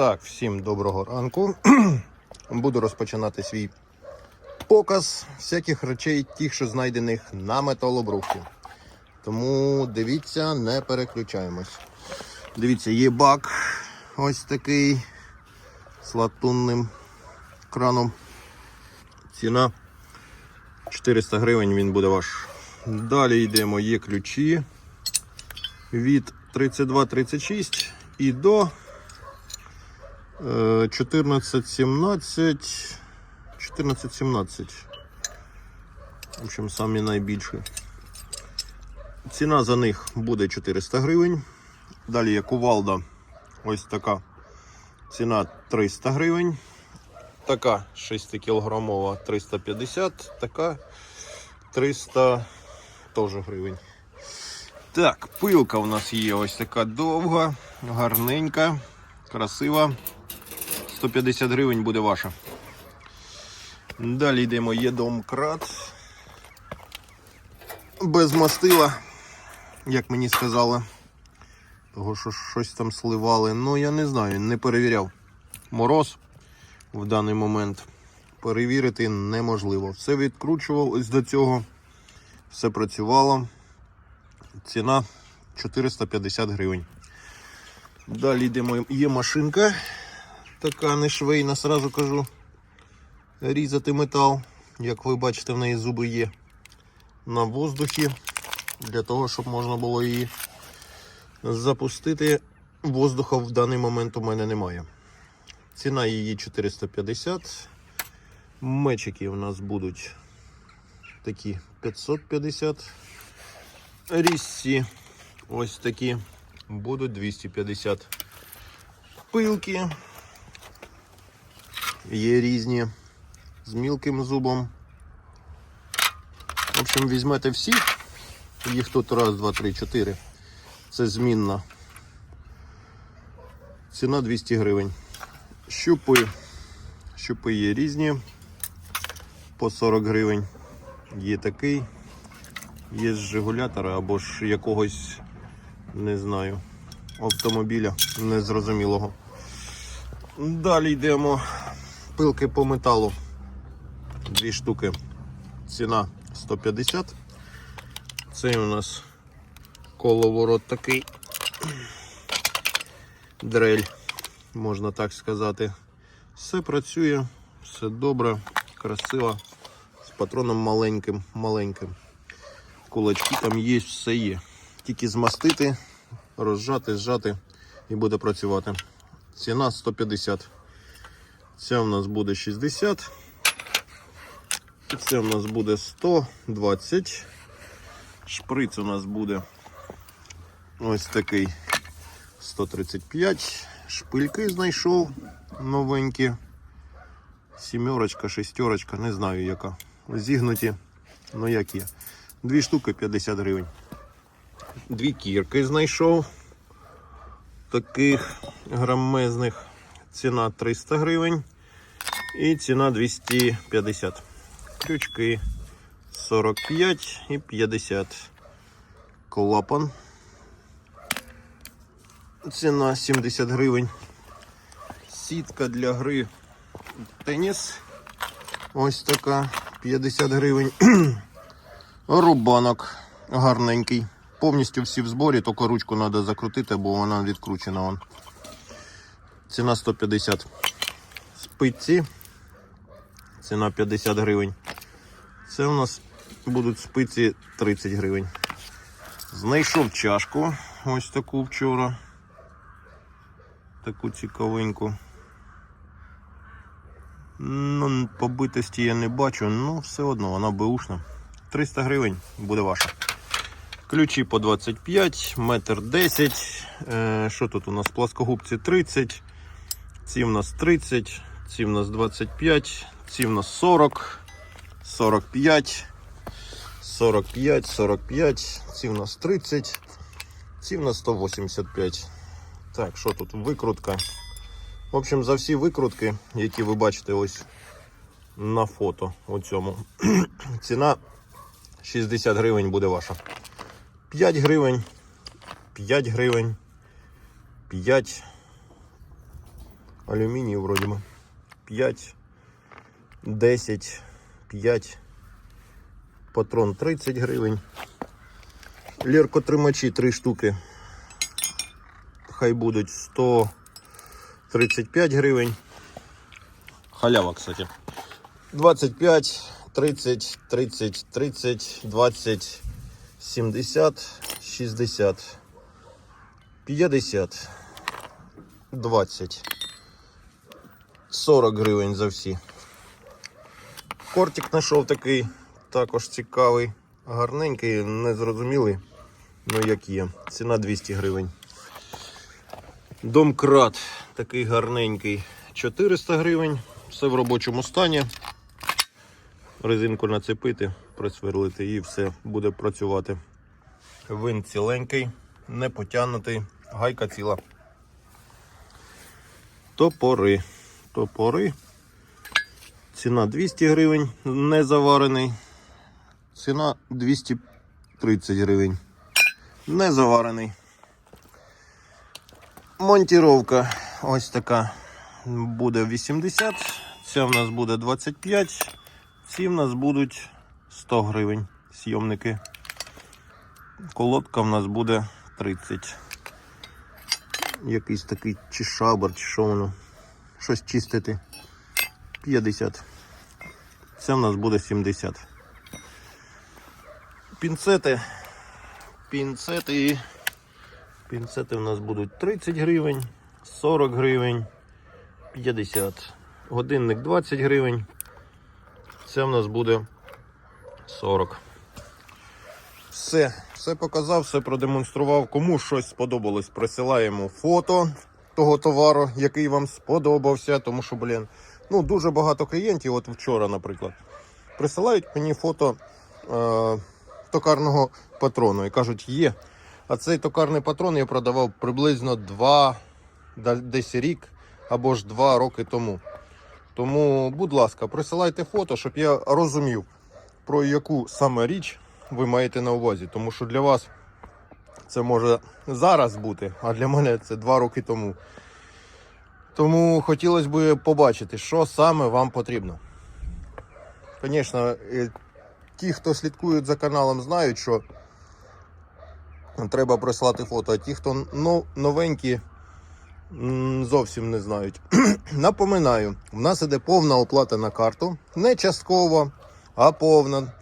Так, всім доброго ранку. Буду розпочинати свій показ всяких речей, тих, що знайдених на металобрухті. Тому дивіться, не переключаємось. Дивіться, є бак ось такий з латунним краном. Ціна 400 гривень він буде ваш. Далі йдемо, є ключі від 32-36 і до 14-17. 14-17. В общем, самі найбільші. Ціна за них буде 400 гривень. Далі є кувалда. Ось така. Ціна 300 гривень. Така 6 кілограмова 350, така 300 теж гривень. Так, пилка у нас є ось така довга, гарненька, красива. 150 гривень буде ваша. Далі йдемо, є домкрат. Без мастила, як мені сказали. Того, що щось там сливали. Ну, я не знаю, не перевіряв. Мороз в даний момент перевірити неможливо. Все відкручував ось до цього, все працювало. Ціна 450 гривень. Далі йдемо. Є машинка, така не швейна, сразу кажу. Різати метал. Як ви бачите, в неї зуби є на воздухі. Для того, щоб можна було її запустити. Воздуха в даний момент у мене немає. Ціна її 450. Мечики у нас будуть такі 550. Різці ось такі будуть 250. Пилки є різні з мілким зубом. В общем, візьмете всі. Їх тут раз, два, три, чотири. Це змінна. Ціна 200 гривень. Щупи. Щупи є різні. По 40 гривень. Є такий. Є з жигулятора або ж якогось, не знаю, автомобіля незрозумілого. Далі йдемо. Пилки по металу. Дві штуки. Ціна 150. Це у нас коловорот такий. Дрель, можна так сказати. Все працює, все добре, красиво. З патроном маленьким, маленьким. Кулачки там є, все є. Тільки змастити, розжати, зжати і буде працювати. Ціна 150. Ця у нас буде 60. І це у нас буде 120. Шприц у нас буде ось такий 135. Шпильки знайшов новенькі. Сімерочка, шестерочка, не знаю яка. Зігнуті, ну як є. Дві штуки 50 гривень. Дві кірки знайшов. Таких грамезних. Ціна 300 гривень. І ціна 250. Крючки 45 і 50. Клапан. Ціна 70 гривень. Сітка для гри теніс. Ось така 50 гривень. Рубанок гарненький. Повністю всі в зборі, тільки ручку треба закрутити, бо вона відкручена. Ціна 150. Спиці. Ціна 50 гривень. Це у нас будуть спиці 30 гривень. Знайшов чашку. Ось таку вчора. Таку цікавеньку. Ну, побитості я не бачу, ну все одно вона беушна. 300 гривень буде ваша. Ключі по 25, метр 10. Е, що тут у нас? Плоскогубці 30. Ці в нас 30, ці в нас 25, ці в нас 40, 45, 45, 45, ці в нас 30, ці в нас 185. Так, що тут? Викрутка. В общем, за всі викрутки, які ви бачите ось на фото оцьому. Ціна 60 гривень буде ваша. 5 гривень, 5 гривень, 5, Алюмінію вроді би. 5, 10, 5. Патрон 30 гривень. Ліркотримачі 3 штуки. Хай будуть 135 гривень. Халява, кстати. 25, 30, 30, 30, 20, 70, 60, 50, 20, 40 гривень за всі. Кортик знайшов такий, також цікавий, гарненький, незрозумілий, ну як є. Ціна 200 гривень. Домкрат такий гарненький, 400 гривень. Все в робочому стані. Резинку нацепити, присверлити і все буде працювати. Вин ціленький, не потягнутий, гайка ціла. Топори. Топори. Ціна 200 гривень, не заварений. Ціна 230 гривень. Не заварений. Монтіровка ось така буде 80. Ця в нас буде 25. Ці в нас будуть 100 гривень зйомники. Колодка в нас буде 30. Якийсь такий чи шабар, чи що воно. Щось чистити. 50. Це в нас буде 70. Пінцети. Пінцети. Пінцети в нас будуть 30 гривень, 40 гривень, 50. Годинник 20 гривень. Це в нас буде 40. Все, все показав, все продемонстрував. Кому щось сподобалось, присилаємо фото того товару, який вам сподобався. Тому що, блін, ну дуже багато клієнтів, от вчора, наприклад, присилають мені фото е, токарного патрону і кажуть, є. А цей токарний патрон я продавав приблизно 2, десь рік або ж 2 роки тому. Тому, будь ласка, присилайте фото, щоб я розумів, про яку саме річ ви маєте на увазі. Тому що для вас це може зараз бути, а для мене це 2 роки тому. Тому хотілося б побачити, що саме вам потрібно. Звісно, е, ті, хто слідкують за каналом, знають, що треба прислати фото, а ті, хто новенькі, зовсім не знають. Напоминаю, в нас іде повна оплата на карту. Не частково, а повна.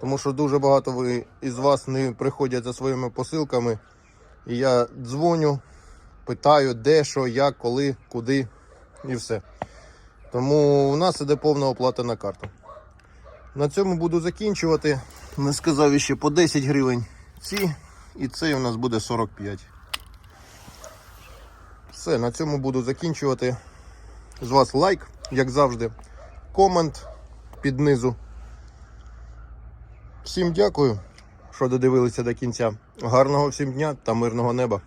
Тому що дуже багато ви із вас не приходять за своїми посилками. І я дзвоню, питаю, де, що, як, коли, куди і все. Тому у нас іде повна оплата на карту. На цьому буду закінчувати. Не сказав ще по 10 гривень ці, і цей у нас буде 45. Все, на цьому буду закінчувати. З вас лайк, як завжди, комент під низу. Всім дякую, що додивилися до кінця. Гарного всім дня та мирного неба.